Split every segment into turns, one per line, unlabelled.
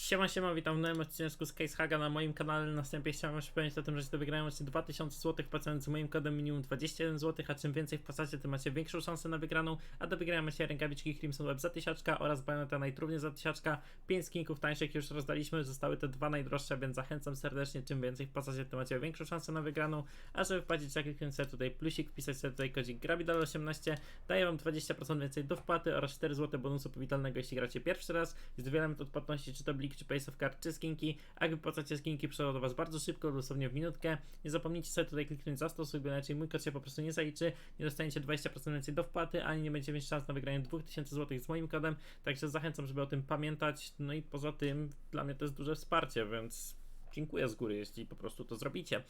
Siema, siema, witam w nowym odcinku z Casehaga na moim kanale. Na wstępie chciałem powiedzieć o tym, że do wygrania macie 2000 zł płacąc z moim kodem minimum 21 zł, a czym więcej wpłacacie, tym macie większą szansę na wygraną, a do wygrania macie rękawiczki Crimson Web za 1000 oraz Bayonetta Night również za 1000. 5 skinków tańszych już rozdaliśmy, zostały te dwa najdroższe, więc zachęcam serdecznie, czym więcej wpłacacie, tym macie większą szansę na wygraną, a żeby wpłacić, jak kliknąć sobie tutaj plusik, wpisać sobie tutaj kodzik grabidal18, daje wam 20% więcej do wpłaty oraz 4 zł bonusu powitalnego, jeśli gracie pierwszy raz. Jest wiele metod płatności, czy to Blik, czy Pace of Card, czy skinki. A jak wypłacacie skinki, przychodzą do Was bardzo szybko, dosłownie w minutkę. Nie zapomnijcie sobie tutaj kliknąć zastosuj, bo inaczej mój kod się po prostu nie zaliczy. Nie dostaniecie 20% więcej do wpłaty, ani nie będziecie mieć szans na wygranie 2000 zł z moim kodem. Także zachęcam, żeby o tym pamiętać. No i poza tym, dla mnie to jest duże wsparcie, więc dziękuję z góry, jeśli po prostu to zrobicie.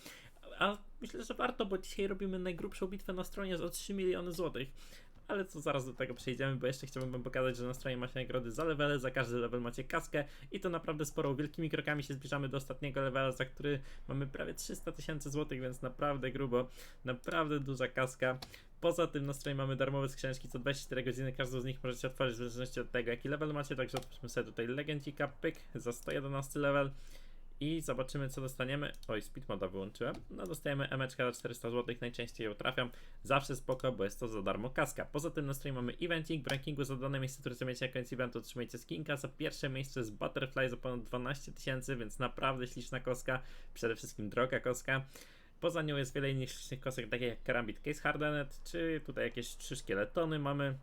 A myślę, że warto, bo dzisiaj robimy najgrubszą bitwę na stronie za 3 miliony złotych. Ale co zaraz do tego przejdziemy, bo jeszcze chciałbym wam pokazać, że na stronie macie nagrody za levele, za każdy level macie kaskę i to naprawdę sporo. Wielkimi krokami się zbliżamy do ostatniego levela, za który mamy prawie 300 tysięcy złotych, więc naprawdę grubo, naprawdę duża kaska. Poza tym na stronie mamy darmowe skrzyneczki co 24 godziny, każdą z nich możecie otworzyć w zależności od tego jaki level macie, także otwórzmy sobie tutaj legencika, pyk, za 111 level. I zobaczymy co dostaniemy. Oj, speed moda wyłączyłem. No dostajemy emeczka za 400 zł, najczęściej ją trafiam. Zawsze spoko, bo jest to za darmo kaska. Poza tym na stronie mamy eventing. W rankingu za dane miejsce, które zajmiecie na koniec eventu otrzymajcie skinka. Za pierwsze miejsce jest Butterfly za ponad 12 tysięcy, więc naprawdę śliczna koska. Przede wszystkim droga koska. Poza nią jest wiele innych ślicznych kosek, takie jak Karambit Case Hardenet, czy tutaj jakieś trzy szkieletony mamy.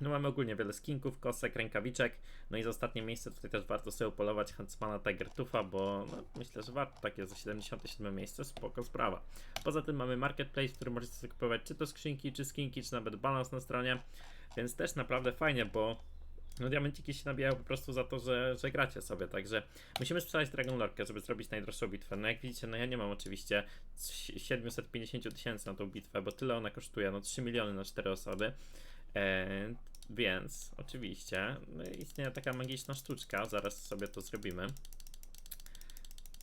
No mamy ogólnie wiele skinków, kosek, rękawiczek. No i za ostatnie miejsce tutaj też warto sobie polować Huntsmana Tiger Tufa, bo no, myślę, że warto takie za 77 miejsce, spoko sprawa. Poza tym mamy marketplace, w którym możecie sobie kupować czy to skrzynki, czy skinki, czy nawet balans na stronie. Więc też naprawdę fajnie, bo no diamenciki się nabijają po prostu za to, że, że gracie sobie, także musimy sprzedać Dragon Lorkę, żeby zrobić najdroższą bitwę. No jak widzicie, no ja nie mam oczywiście 750 tysięcy na tą bitwę, bo tyle ona kosztuje, no 3 miliony na 4 osoby. E, więc oczywiście no, istnieje taka magiczna sztuczka, zaraz sobie to zrobimy.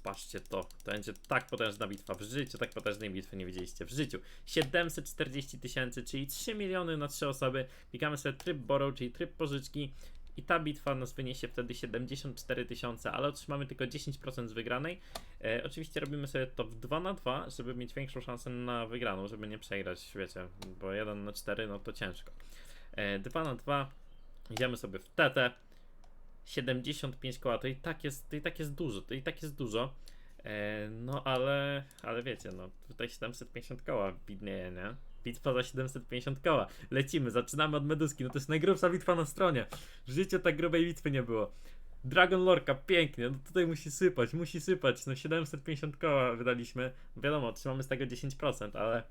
Patrzcie to, to będzie tak potężna bitwa w życiu, tak potężnej bitwy nie widzieliście w życiu. 740 tysięcy, czyli 3 miliony na 3 osoby. Klikamy sobie tryb borrow, czyli tryb pożyczki i ta bitwa nas wyniesie wtedy 74 tysiące, ale otrzymamy tylko 10% z wygranej. E, oczywiście robimy sobie to w 2 na 2, żeby mieć większą szansę na wygraną, żeby nie przegrać, wiecie, bo 1 na 4 no to ciężko. E, 2 na 2 idziemy sobie w TT. 75 koła, to i tak jest, to i tak jest dużo, to i tak jest dużo. E, no ale, ale wiecie, no tutaj 750 koła widnieje, nie? Bitwa za 750 koła. Lecimy, zaczynamy od meduski, no to jest najgrubsza bitwa na stronie. W życiu tak grubej bitwy nie było. Dragon Lorka, pięknie, no tutaj musi sypać, musi sypać, no 750 koła wydaliśmy. Wiadomo, trzymamy z tego 10%, ale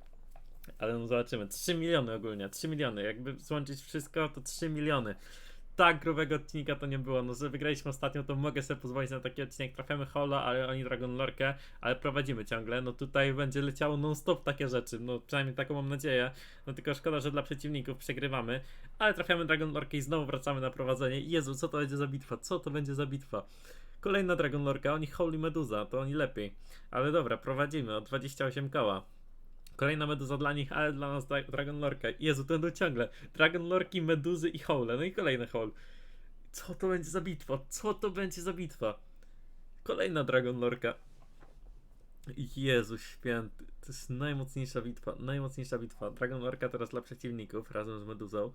ale no zobaczymy. 3 miliony ogólnie, 3 miliony. Jakby złączyć wszystko, to 3 miliony. Tak grubego odcinka to nie było. No, że wygraliśmy ostatnio, to mogę sobie pozwolić na taki odcinek. Trafiamy Hola, ale oni Dragon Lorkę, ale prowadzimy ciągle. No tutaj będzie leciało non-stop takie rzeczy. No przynajmniej taką mam nadzieję. No tylko szkoda, że dla przeciwników przegrywamy. Ale trafiamy Dragon Lorkę i znowu wracamy na prowadzenie. Jezu, co to będzie za bitwa? Co to będzie za bitwa? Kolejna Dragon Lorka, oni Holy Meduza, to oni lepiej. Ale dobra, prowadzimy o 28 koła. Kolejna meduza dla nich, ale dla nas Dra- Dragon Lorka. Jezu, to będą ciągle. Dragon Lorki, meduzy i hole. No i kolejny hole. Co to będzie za bitwa? Co to będzie za bitwa? Kolejna Dragon Lorka. Jezu święty. To jest najmocniejsza bitwa. Najmocniejsza bitwa. Dragon Lorka teraz dla przeciwników razem z meduzą.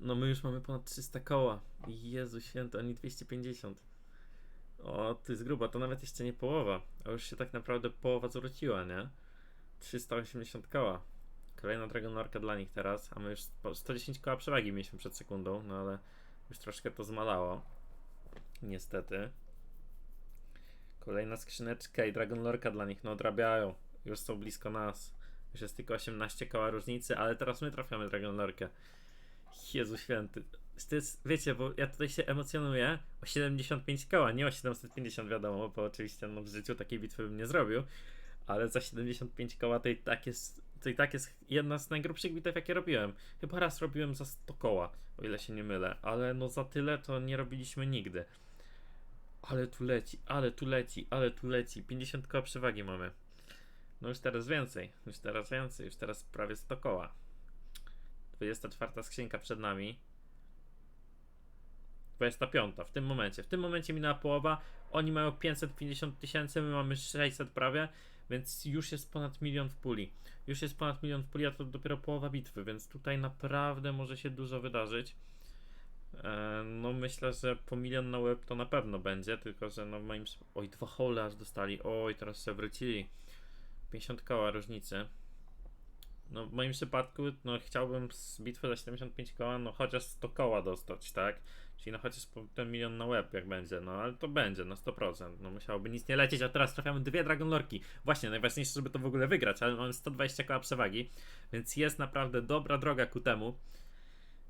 No my już mamy ponad 300 koła. Jezu święty, oni 250. O, to jest gruba, to nawet jeszcze nie połowa. A już się tak naprawdę połowa zwróciła, nie? 380 koła. Kolejna Dragon Lorka dla nich teraz, a my już po 110 koła przewagi mieliśmy przed sekundą, no ale już troszkę to zmalało. Niestety. Kolejna skrzyneczka i Dragon Lorka dla nich, no odrabiają. Już są blisko nas. Już jest tylko 18 koła różnicy, ale teraz my trafiamy Dragon Lorkę. Jezu święty. to jest, wiecie, bo ja tutaj się emocjonuję o 75 koła, nie o 750 wiadomo, bo oczywiście no, w życiu takiej bitwy bym nie zrobił, ale za 75 koła to i tak jest, to i tak jest jedna z najgrubszych bitew jakie robiłem. Chyba raz robiłem za 100 koła, o ile się nie mylę, ale no za tyle to nie robiliśmy nigdy. Ale tu leci, ale tu leci, ale tu leci, 50 koła przewagi mamy. No już teraz więcej, już teraz więcej, już teraz prawie 100 koła. 24 skrzynka przed nami. 25 w tym momencie. W tym momencie minęła połowa. Oni mają 550 tysięcy, my mamy 600 prawie, więc już jest ponad milion w puli. Już jest ponad milion w puli, a to dopiero połowa bitwy, więc tutaj naprawdę może się dużo wydarzyć. E, No myślę, że po milion na łeb to na pewno będzie, tylko że no moim... Oj, dwa hole aż dostali. Oj, teraz się wrócili. 50 koła różnicy. No w moim przypadku, no chciałbym z bitwy za 75 koła, no chociaż 100 koła dostać, tak? Czyli no chociaż ten milion na łeb jak będzie, no ale to będzie na 100%. No musiałoby nic nie lecieć, a teraz trafiamy dwie Dragon Lorki. Właśnie, najważniejsze, żeby to w ogóle wygrać, ale mamy 120 koła przewagi, więc jest naprawdę dobra droga ku temu.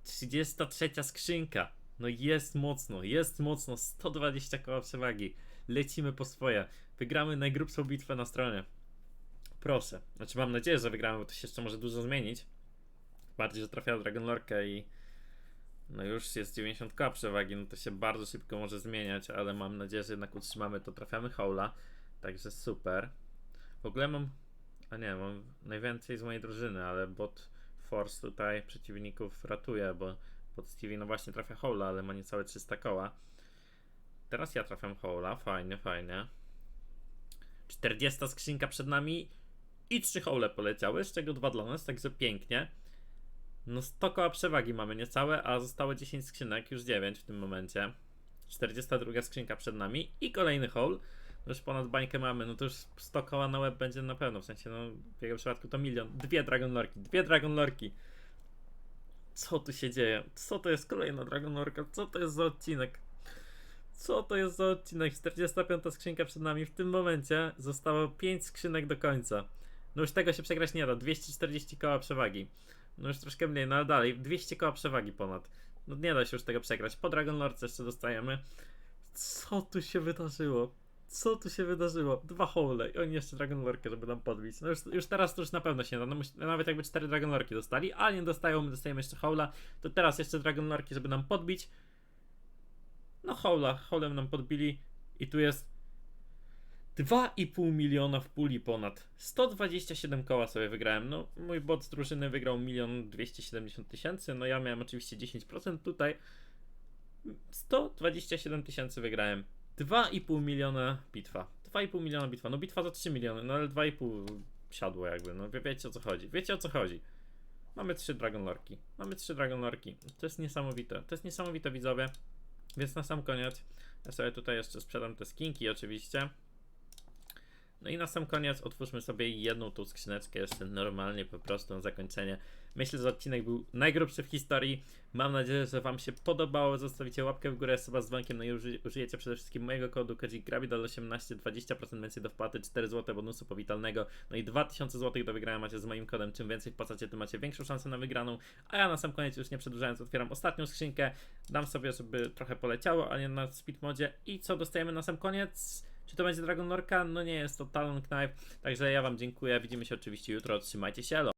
33 skrzynka. No jest mocno, jest mocno, 120 koła przewagi. Lecimy po swoje. Wygramy najgrubszą bitwę na stronie. Proszę. Znaczy mam nadzieję, że wygramy, bo to się jeszcze może dużo zmienić. Bardziej, że trafia Dragon Lorkę i no już jest 90 koła przewagi, no to się bardzo szybko może zmieniać, ale mam nadzieję, że jednak utrzymamy to. Trafiamy Howla, także super. W ogóle mam, a nie, mam najwięcej z mojej drużyny, ale bot Force tutaj przeciwników ratuje, bo pod Stevie no właśnie trafia Howla, ale ma niecałe 300 koła. Teraz ja trafiam Howla, fajnie, fajnie. 40 skrzynka przed nami i 3 hole poleciały, z czego dwa dla nas, także pięknie. No 100 koła przewagi mamy niecałe, a zostało 10 skrzynek, już 9 w tym momencie. 42 skrzynka przed nami i kolejny hole. No Już ponad bańkę mamy, no to już 100 koła na łeb będzie na pewno, w sensie no w jego przypadku to milion. Dwie Dragon Lorki, dwie Dragon Lorki. Co tu się dzieje? Co to jest kolejna Dragon Lorka? Co to jest za odcinek? Co to jest za odcinek? 45 skrzynka przed nami. W tym momencie zostało 5 skrzynek do końca. No już tego się przegrać nie da. 240 koła przewagi. No już troszkę mniej, no ale dalej. 200 koła przewagi ponad. No nie da się już tego przegrać. Po Dragon Lordce jeszcze dostajemy. Co tu się wydarzyło? Co tu się wydarzyło? Dwa hole i oni jeszcze Dragon Lorkę, żeby nam podbić. No już, już teraz to już na pewno się nie da. No, nawet jakby cztery Dragon Lorki dostali, a nie dostają, my dostajemy jeszcze hola, to teraz jeszcze Dragon Lorki, żeby nam podbić. No hola, holem nam podbili i tu jest 2,5 miliona w puli ponad. 127 koła sobie wygrałem. No, mój bot z drużyny wygrał 1 270 tysięcy. No, ja miałem oczywiście 10% tutaj. 127 tysięcy wygrałem. 2,5 miliona bitwa. 2,5 miliona bitwa. No, bitwa za 3 miliony, no ale 2,5 siadło jakby. No, wie, wiecie o co chodzi. Wiecie o co chodzi. Mamy 3 Dragon Lorki. Mamy 3 Dragon Lorki. To jest niesamowite. To jest niesamowite, widzowie. Więc na sam koniec, ja sobie tutaj jeszcze sprzedam te skinki oczywiście. No i na sam koniec otwórzmy sobie jedną tą skrzyneczkę jeszcze normalnie, po prostu na zakończenie. Myślę, że odcinek był najgrubszy w historii. Mam nadzieję, że Wam się podobało. Zostawicie łapkę w górę, suba z dzwonkiem, no i uży, użyjecie przede wszystkim mojego kodu KODZIGRAVIDAL18, 20% więcej do wpłaty, 4 zł bonusu powitalnego, no i 2000 zł do wygrania macie z moim kodem. Czym więcej wpłacacie, tym macie większą szansę na wygraną. A ja na sam koniec, już nie przedłużając, otwieram ostatnią skrzynkę. Dam sobie, żeby trochę poleciało, ale nie na speed modzie. I co dostajemy na sam koniec? Czy to będzie Dragon Lorka? No nie jest to Talon Knife. Także ja Wam dziękuję. Widzimy się oczywiście jutro. Trzymajcie się.